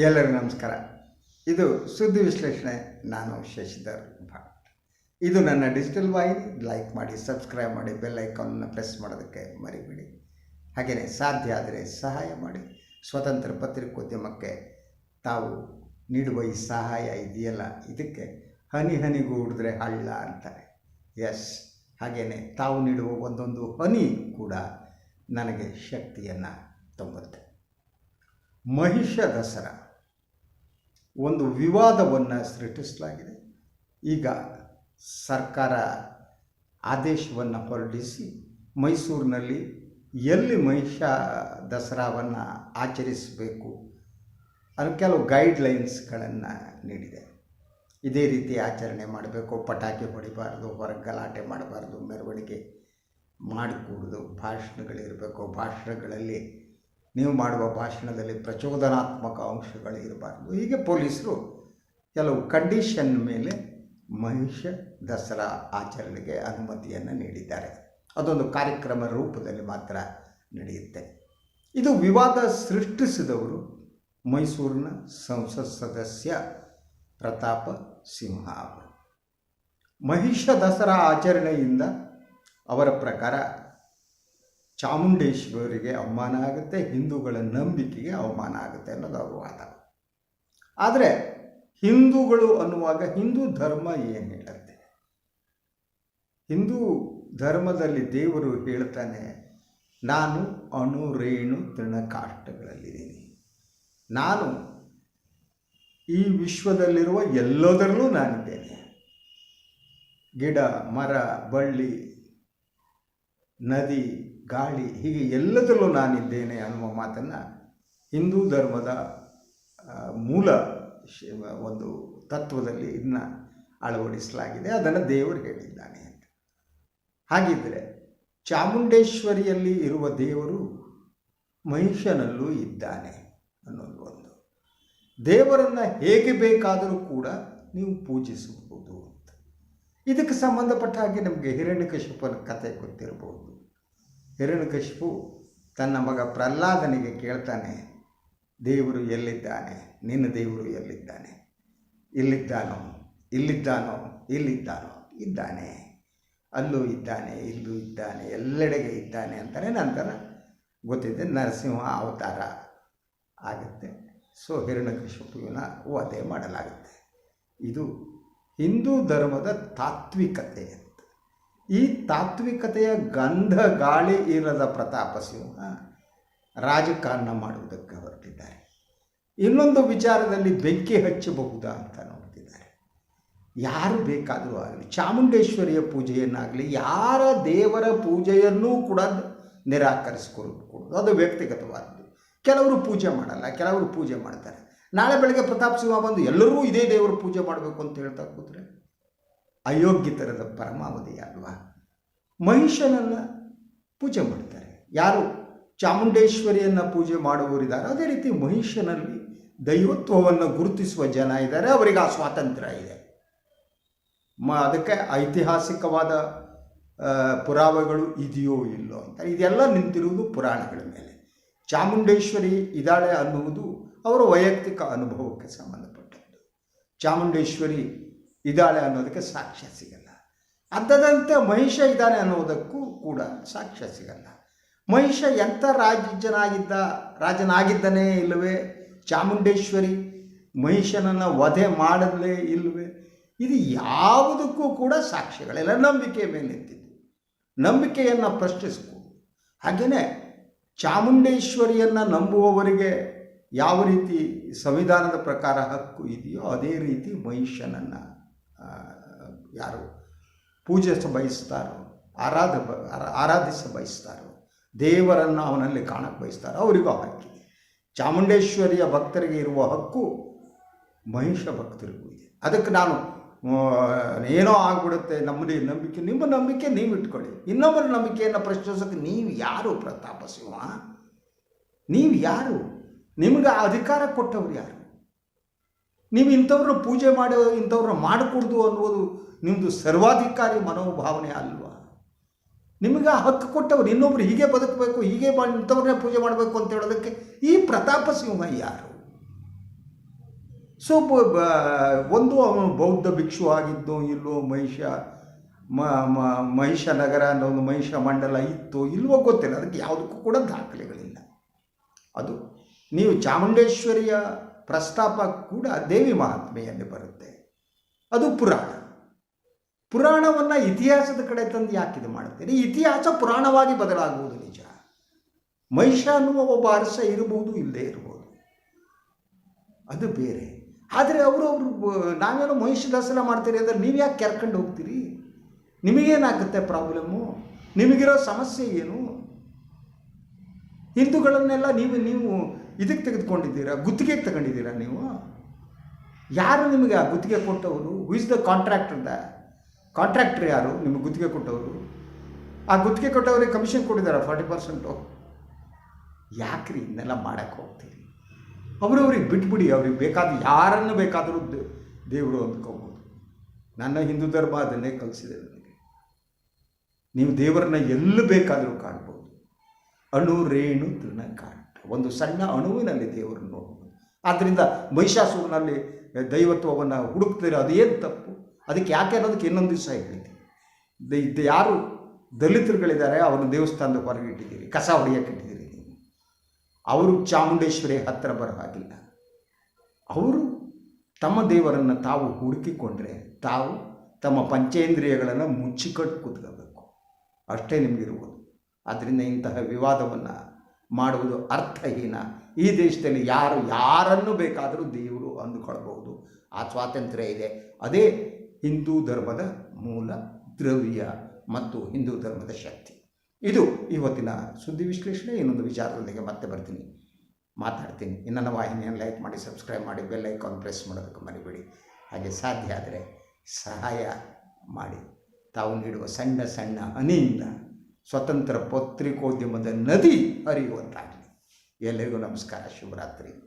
ಎಲ್ಲರಿಗೂ ನಮಸ್ಕಾರ. ಇದು ಸುದ್ದಿ ವಿಶ್ಲೇಷಣೆ, ನಾನು ಶಶಿಧರ್ ಭಟ್. ಇದು ನನ್ನ ಡಿಜಿಟಲ್ ವಾಹಿನಿ, ಲೈಕ್ ಮಾಡಿ, ಸಬ್ಸ್ಕ್ರೈಬ್ ಮಾಡಿ, ಬೆಲ್ ಐಕಾನನ್ನು ಪ್ರೆಸ್ ಮಾಡೋದಕ್ಕೆ ಮರಿಬೇಡಿ. ಹಾಗೆಯೇ ಸಾಧ್ಯ ಆದರೆ ಸಹಾಯ ಮಾಡಿ. ಸ್ವತಂತ್ರ ಪತ್ರಿಕೋದ್ಯಮಕ್ಕೆ ತಾವು ನೀಡುವ ಈ ಸಹಾಯ ಇದೆಯಲ್ಲ, ಇದಕ್ಕೆ ಹನಿ ಹನಿಗೂಡಿದ್ರೆ ಹಳ್ಳ ಅಂತಾರೆ. ಎಸ್ ಹಾಗೆಯೇ ತಾವು ನೀಡುವ ಒಂದೊಂದು ಹನಿ ಕೂಡ ನನಗೆ ಶಕ್ತಿಯನ್ನು ತುಂಬುತ್ತೆ. ಮಹಿಷ ದಸರಾ. ಒಂದು ವಿವಾದವನ್ನು ಸೃಷ್ಟಿಸಲಾಗಿದೆ. ಈಗ ಸರ್ಕಾರ ಆದೇಶವನ್ನು ಹೊರಡಿಸಿ ಮೈಸೂರಿನಲ್ಲಿ ಎಲ್ಲಿ ಮಹಿಷ ದಸರಾವನ್ನು ಆಚರಿಸಬೇಕು ಅದು ಕೆಲವು ಗೈಡ್ಲೈನ್ಸ್ಗಳನ್ನು ನೀಡಿದೆ. ಇದೇ ರೀತಿ ಆಚರಣೆ ಮಾಡಬೇಕು, ಪಟಾಕಿ ಹೊಡಿಬಾರ್ದು, ಹೊರಗೆ ಗಲಾಟೆ ಮಾಡಬಾರ್ದು, ಮೆರವಣಿಗೆ ಮಾಡಿಕೂಡ್ದು, ಭಾಷಣಗಳಿರಬೇಕು. ಭಾಷಣಗಳಲ್ಲಿ ನೀವು ಮಾಡುವ ಭಾಷಣದಲ್ಲಿ ಪ್ರಚೋದನಾತ್ಮಕ ಅಂಶಗಳು ಇರಬಾರ್ದು ಹೀಗೆ ಪೊಲೀಸರು ಕೆಲವು ಕಂಡೀಷನ್ ಮೇಲೆ ಮಹಿಷ ದಸರಾ ಆಚರಣೆಗೆ ಅನುಮತಿಯನ್ನು ನೀಡಿದ್ದಾರೆ. ಅದೊಂದು ಕಾರ್ಯಕ್ರಮ ರೂಪದಲ್ಲಿ ಮಾತ್ರ ನಡೆಯುತ್ತೆ. ಇದು ವಿವಾದ ಸೃಷ್ಟಿಸಿದವರು ಮೈಸೂರಿನ ಸಂಸತ್ ಸದಸ್ಯ ಪ್ರತಾಪ ಸಿಂಹ ಅವರು. ಮಹಿಷ ದಸರಾ ಆಚರಣೆಯಿಂದ ಅವರ ಪ್ರಕಾರ ಚಾಮುಂಡೇಶ್ವರಿಗೆ ಅವಮಾನ ಆಗುತ್ತೆ, ಹಿಂದೂಗಳ ನಂಬಿಕೆಗೆ ಅವಮಾನ ಆಗುತ್ತೆ ಅನ್ನೋದು ಅವ್ರ ವಾದ. ಆದರೆ ಹಿಂದೂಗಳು ಅನ್ನುವಾಗ ಹಿಂದೂ ಧರ್ಮ ಏನು ಹೇಳುತ್ತೆ? ಹಿಂದೂ ಧರ್ಮದಲ್ಲಿ ದೇವರು ಹೇಳ್ತಾನೆ, ನಾನು ಅಣು, ರೇಣು ತೃಣಕಾಷ್ಟಗಳಲ್ಲಿದ್ದೀನಿ ನಾನು ಈ ವಿಶ್ವದಲ್ಲಿರುವ ಎಲ್ಲದರಲ್ಲೂ ನಾನಿದ್ದೇನೆ. ಗಿಡ, ಮರ, ಬಳ್ಳಿ, ನದಿ ಗಾಳಿ ಹೀಗೆ ಎಲ್ಲದರಲ್ಲೂ ನಾನಿದ್ದೇನೆ ಅನ್ನುವ ಮಾತನ್ನು ಹಿಂದೂ ಧರ್ಮದ ಮೂಲ ಒಂದು ತತ್ವದಲ್ಲಿ ಇದನ್ನ ಅಳವಡಿಸಲಾಗಿದೆ. ಅದನ್ನು ದೇವರು ಹೇಳಿದ್ದಾನೆ ಅಂತ. ಹಾಗಿದ್ದರೆ ಚಾಮುಂಡೇಶ್ವರಿಯಲ್ಲಿ ಇರುವ ದೇವರು ಮಹಿಷನಲ್ಲೂ ಇದ್ದಾನೆ ಅನ್ನೋದು ಒಂದು. ದೇವರನ್ನು ಹೇಗೆ ಬೇಕಾದರೂ ಕೂಡ ನೀವು ಪೂಜಿಸಬಹುದು ಅಂತ. ಇದಕ್ಕೆ ಸಂಬಂಧಪಟ್ಟ ಹಾಗೆ ನಮಗೆ ಹಿರಣ್ಯಕಶಿಪನ ಕಥೆ ಗೊತ್ತಿರಬಹುದು ಹಿರಣ್ಯಕಶಿಪು ತನ್ನ ಮಗ ಪ್ರಹ್ಲಾದನಿಗೆ ಕೇಳ್ತಾನೆ, ದೇವರು ಎಲ್ಲಿದ್ದಾನೆ? ನಿನ್ನ ದೇವರು ಎಲ್ಲಿದ್ದಾನೆ? ಇಲ್ಲಿದ್ದಾನೋ? ಇಲ್ಲಿದ್ದಾನೋ? ಇಲ್ಲಿದ್ದಾನೋ? ಇದ್ದಾನೆ. ಅಲ್ಲೂ ಇದ್ದಾನೆ, ಇಲ್ಲೂ ಇದ್ದಾನೆ, ಎಲ್ಲೆಡೆಗೆ ಇದ್ದಾನೆ ಅಂತಾನೆ ನಂತರ ಗೊತ್ತಿದೆ ನರಸಿಂಹ ಅವತಾರ ಆಗುತ್ತೆ. ಸೊ ಹಿರಣ್ಯಕಶಿಪುವಿನ ವಧೆ ಮಾಡಲಾಗುತ್ತೆ. ಇದು ಹಿಂದೂ ಧರ್ಮದ ತಾತ್ವಿಕತೆ. ಈ ತಾತ್ವಿಕತೆಯ ಗಂಧ ಗಾಳಿ ಇರದ ಪ್ರತಾಪ ಸಿಂಹ ರಾಜಕಾರಣ ಮಾಡುವುದಕ್ಕೆ ಹೊರಟಿದ್ದಾರೆ. ಇನ್ನೊಂದು ವಿಚಾರದಲ್ಲಿ ಬೆಂಕಿ ಹಚ್ಚಬಹುದಾ ಅಂತ ನೋಡ್ತಿದ್ದಾರೆ. ಯಾರು ಬೇಕಾದರೂ ಆಗಲಿ, ಚಾಮುಂಡೇಶ್ವರಿಯ ಪೂಜೆಯನ್ನಾಗಲಿ, ಯಾರ ದೇವರ ಪೂಜೆಯನ್ನೂ ಕೂಡ ನಿರಾಕರಿಸಿಕೊಳ್ಕೊಡೋದು ಅದು ವ್ಯಕ್ತಿಗತವಾದದ್ದು. ಕೆಲವರು ಪೂಜೆ ಮಾಡಲ್ಲ, ಕೆಲವರು ಪೂಜೆ ಮಾಡ್ತಾರೆ. ನಾಳೆ ಬೆಳಗ್ಗೆ ಪ್ರತಾಪ್ ಸಿಂಹ ಬಂದು ಎಲ್ಲರೂ ಇದೇ ದೇವರ ಪೂಜೆ ಮಾಡಬೇಕು ಅಂತ ಹೇಳ್ತಾ ಕೂತ್ರೆ ಅಯೋಗ್ಯತರದ ಪರಮಾವಧಿ ಅಲ್ವಾ? ಮಹಿಷನನ್ನು ಪೂಜೆ ಮಾಡ್ತಾರೆ. ಯಾರು ಚಾಮುಂಡೇಶ್ವರಿಯನ್ನು ಪೂಜೆ ಮಾಡುವವರಿದ್ದಾರೆ ಅದೇ ರೀತಿ ಮಹಿಷನಲ್ಲಿ ದೈವತ್ವವನ್ನು ಗುರುತಿಸುವ ಜನ ಇದ್ದಾರೆ, ಅವರಿಗೆ ಆ ಸ್ವಾತಂತ್ರ್ಯ ಇದೆ. ಮ, ಅದಕ್ಕೆ ಐತಿಹಾಸಿಕವಾದ ಪುರಾವೆಗಳು ಇದೆಯೋ ಇಲ್ಲೋ ಅಂತ. ಇದೆಲ್ಲ ನಿಂತಿರುವುದು ಪುರಾಣಗಳ ಮೇಲೆ. ಚಾಮುಂಡೇಶ್ವರಿ ಇದ್ದಾಳೆ ಅನ್ನುವುದು ಅವರ ವೈಯಕ್ತಿಕ ಅನುಭವಕ್ಕೆ ಸಂಬಂಧಪಟ್ಟದ್ದು. ಚಾಮುಂಡೇಶ್ವರಿ ಇದ್ದಾಳೆ ಅನ್ನೋದಕ್ಕೆ ಸಾಕ್ಷ್ಯ ಸಿಗಲ್ಲ. ಅಂಥದಂತೆ ಮಹಿಷ ಇದ್ದಾನೆ ಅನ್ನೋದಕ್ಕೂ ಕೂಡ ಸಾಕ್ಷ್ಯ ಸಿಗಲ್ಲ. ಮಹಿಷ ಎಂಥ ರಾಜನಾಗಿದ್ದ ರಾಜನಾಗಿದ್ದಾನೆ ಇಲ್ಲವೇ? ಚಾಮುಂಡೇಶ್ವರಿ ಮಹಿಷನನ್ನು ವಧೆ ಮಾಡಲೇ ಇಲ್ಲವೇ? ಇದು ಯಾವುದಕ್ಕೂ ಕೂಡ ಸಾಕ್ಷ್ಯಗಳೆಲ್ಲ. ನಂಬಿಕೆಯ ಮೇಲೆ ನಂಬಿಕೆಯನ್ನು ಪ್ರಶ್ನಿಸ್ಬೋದು ಹಾಗೆಯೇ ಚಾಮುಂಡೇಶ್ವರಿಯನ್ನು ನಂಬುವವರಿಗೆ ಯಾವ ರೀತಿ ಸಂವಿಧಾನದ ಪ್ರಕಾರ ಹಕ್ಕು ಇದೆಯೋ ಅದೇ ರೀತಿ ಮಹಿಷನನ್ನು ಯಾರು? ಪೂಜಿಸ ಬಯಸ್ತಾರೋ, ಆರಾಧ ಆರಾಧಿಸ ಬಯಸ್ತಾರೋ, ದೇವರನ್ನು ಅವನಲ್ಲಿ ಕಾಣಕ್ಕೆ ಬಯಸ್ತಾರೋ, ಅವರಿಗೂ ಹಕ್ಕಿದೆ ಚಾಮುಂಡೇಶ್ವರಿಯ ಭಕ್ತರಿಗೆ ಇರುವ ಹಕ್ಕು ಮಹಿಷ ಭಕ್ತರಿಗೂ ಇದೆ. ಅದಕ್ಕೆ ನಾನು ಏನೋ ಆಗ್ಬಿಡುತ್ತೆ ನಮ್ಮದೇ ನಂಬಿಕೆ, ನಿಮ್ಮ ನಂಬಿಕೆ ನೀವು ಇಟ್ಕೊಳ್ಳಿ. ಇನ್ನೊಬ್ಬರ ನಂಬಿಕೆಯನ್ನು ಪ್ರಶ್ನಿಸೋಕ್ಕೆ ನೀವು ಯಾರು ಪ್ರತಾಪ ಸಿಂಹ? ನೀವು ಯಾರು? ನಿಮ್ಗೆ ಆ ಅಧಿಕಾರ ಕೊಟ್ಟವ್ರು ಯಾರು? ನೀವು ಇಂಥವ್ರನ್ನ ಪೂಜೆ ಮಾಡಿ, ಇಂಥವ್ರನ್ನ ಮಾಡಿಕೊಡ್ದು ಅನ್ನುವುದು ನಿಮ್ಮದು ಸರ್ವಾಧಿಕಾರಿ ಮನೋಭಾವನೆ ಅಲ್ವಾ? ನಿಮಗೆ ಆ ಹಕ್ಕು ಕೊಟ್ಟವ್ರು ಇನ್ನೊಬ್ರು ಹೀಗೆ ಬದುಕಬೇಕು, ಹೀಗೆ ಇಂಥವ್ರನ್ನೇ ಪೂಜೆ ಮಾಡಬೇಕು ಅಂತ ಹೇಳೋದಕ್ಕೆ ಈ ಪ್ರತಾಪ ಸಿಂಹ ಯಾರು? ಸೊ ಒಂದು ಅವನು ಬೌದ್ಧ ಭಿಕ್ಷು ಆಗಿದ್ದು ಇಲ್ಲೋ ಮಹಿಷ ಮಹಿಷ ನಗರ ಅನ್ನೋ ಒಂದು ಮಹಿಷ ಮಂಡಲ ಇತ್ತು ಇಲ್ವೋ ಗೊತ್ತಿಲ್ಲ. ಅದಕ್ಕೆ ಯಾವುದಕ್ಕೂ ಕೂಡ ದಾಖಲೆಗಳಿಲ್ಲ. ಅದು ನೀವು ಚಾಮುಂಡೇಶ್ವರಿಯ ಪ್ರಸ್ತಾಪ ಕೂಡ ದೇವಿ ಮಹಾತ್ಮೆಯಲ್ಲಿ ಬರುತ್ತೆ. ಅದು ಪುರಾಣ. ಪುರಾಣವನ್ನು ಇತಿಹಾಸದ ಕಡೆ ತಂದು ಯಾಕೆ ಇದು ಮಾಡ್ತೀರಿ ಇತಿಹಾಸ ಪುರಾಣವಾಗಿ ಬದಲಾಗುವುದು ನಿಜ. ಮಹಿಷ ಅನ್ನುವ ಒಬ್ಬ ಅರಸ ಇರಬಹುದು, ಇಲ್ಲದೆ ಇರಬಹುದು. ಅದು ಬೇರೆ. ಆದರೆ ಅವರು ಅವರು, ನಾವೇನೋ ಮಹಿಷ ದಸರಾ ಮಾಡ್ತೀರಿ ಅಂದರೆ ನೀವು ಯಾಕೆ ಕೆರ್ಕೊಂಡು ಹೋಗ್ತೀರಿ? ನಿಮಗೇನಾಗುತ್ತೆ ಪ್ರಾಬ್ಲಮ್ಮು? ನಿಮಗಿರೋ ಸಮಸ್ಯೆ ಏನು? ಹಿಂದೂಗಳನ್ನೆಲ್ಲ ನೀವು ನೀವು ಇದಕ್ಕೆ ತೆಗೆದುಕೊಂಡಿದ್ದೀರಾ? ಗುತ್ತಿಗೆಗೆ ತಗೊಂಡಿದ್ದೀರಾ ನೀವು? ಯಾರು ನಿಮಗೆ ಆ ಗುತ್ತಿಗೆ ಕೊಟ್ಟವರು? Is the contractor the? Contractor ಯಾರು? ನಿಮಗೆ ಗುತ್ತಿಗೆ ಕೊಟ್ಟವರು? ಆ ಗುತ್ತಿಗೆ ಕೊಟ್ಟವರಿಗೆ ಕಮಿಷನ್ ಕೊಟ್ಟಿದ್ದಾರೆ? ಫಾರ್ಟಿ ಪರ್ಸೆಂಟು ಯಾಕ್ರಿ ಇದನ್ನೆಲ್ಲ ಮಾಡೋಕ್ಕೆ ಹೋಗ್ತೀರಿ? ಅವರವ್ರಿಗೆ ಬಿಟ್ಬಿಡಿ, ಅವ್ರಿಗೆ ಬೇಕಾದ ಯಾರನ್ನು ಬೇಕಾದರೂ ದೇವರು ಅಂದ್ಕೋಬೋದು. ನನ್ನ ಹಿಂದೂ ಧರ್ಮ ಅದನ್ನೇ ಕಲಿಸಿದೆ ನನಗೆ. ನೀವು ದೇವರನ್ನ ಎಲ್ಲಿ ಬೇಕಾದರೂ ಕಾಣ್ಬೋದು. ಅಣು, ರೇಣು ತೃಣಕಾಂಡ ಒಂದು ಸಣ್ಣ ಅಣುವಿನಲ್ಲಿ ದೇವರನ್ನು ನೋಡ್ಬೋದು ಆದ್ದರಿಂದ ಮಹಿಷಾಸುರನಲ್ಲಿ ದೈವತ್ವವನ್ನು ಹುಡುಕ್ತೀರ ಅದೇನು ತಪ್ಪು? ಅದಕ್ಕೆ ಯಾಕೆ ಅನ್ನೋದಕ್ಕೆ ಇನ್ನೊಂದು ದಿವಸ ಹೇಳ್ತೀನಿ. ಯಾರು ದಲಿತರುಗಳಿದ್ದಾರೆ, ಅವರನ್ನು ದೇವಸ್ಥಾನದ ಹೊರಗೆ ಇಟ್ಟಿದ್ದೀರಿ, ಕಸ ಹೊಡೆಯಕ್ಕೆ ಇಟ್ಟಿದ್ದೀರಿ ನೀವು. ಅವರು ಚಾಮುಂಡೇಶ್ವರಿ ಹತ್ತಿರ ಬರೋ ಹಾಗಿಲ್ಲ. ಅವರು ತಮ್ಮ ದೇವರನ್ನು ತಾವು ಹುಡುಕಿಕೊಂಡ್ರೆ ತಾವು ತಮ್ಮ ಪಂಚೇಂದ್ರಿಯಗಳನ್ನು ಮುಚ್ಚಿಕಟ್ಟು ಕೂತ್ಕೋಬೇಕು. ಅಷ್ಟೇ ನಿಮಗಿರ್ಬೋದು. ಆದ್ದರಿಂದ ಇಂತಹ ವಿವಾದವನ್ನು ಮಾಡುವುದು ಅರ್ಥಹೀನ. ಈ ದೇಶದಲ್ಲಿ ಯಾರು ಯಾರನ್ನು ಬೇಕಾದರೂ ದೇವರು ಅಂದುಕೊಳ್ಬಹುದು. ಆ ಸ್ವಾತಂತ್ರ್ಯ ಇದೆ. ಅದೇ ಹಿಂದೂ ಧರ್ಮದ ಮೂಲ ದ್ರವ್ಯ ಮತ್ತು ಹಿಂದೂ ಧರ್ಮದ ಶಕ್ತಿ. ಇದು ಇವತ್ತಿನ ಸುದ್ದಿ ವಿಶ್ಲೇಷಣೆ. ಇನ್ನೊಂದು ವಿಚಾರದೊಂದಿಗೆ ಮತ್ತೆ ಬರ್ತೀನಿ. ಮಾತಾಡ್ತೀನಿ. ಇನ್ನೊಂದು ವಾಹಿನಿಯನ್ನು ಲೈಕ್ ಮಾಡಿ, ಸಬ್ಸ್ಕ್ರೈಬ್ ಮಾಡಿ, ಬೆಲ್ ಐಕಾನ್ ಪ್ರೆಸ್ ಮಾಡೋದಕ್ಕೆ ಮರಿಬೇಡಿ. ಹಾಗೆ ಸಾಧ್ಯ ಆದರೆ ಸಹಾಯ ಮಾಡಿ. ತಾವು ನೀಡುವ ಸಣ್ಣ ಸಣ್ಣ ಹನಿಯಿಂದ ಸ್ವತಂತ್ರ ಪತ್ರಿಕೋದ್ಯಮದ ನದಿ ಹರಿಯುವಂತಾಗಲಿ ಎಲ್ಲರಿಗೂ ನಮಸ್ಕಾರ ಶುಭರಾತ್ರಿ.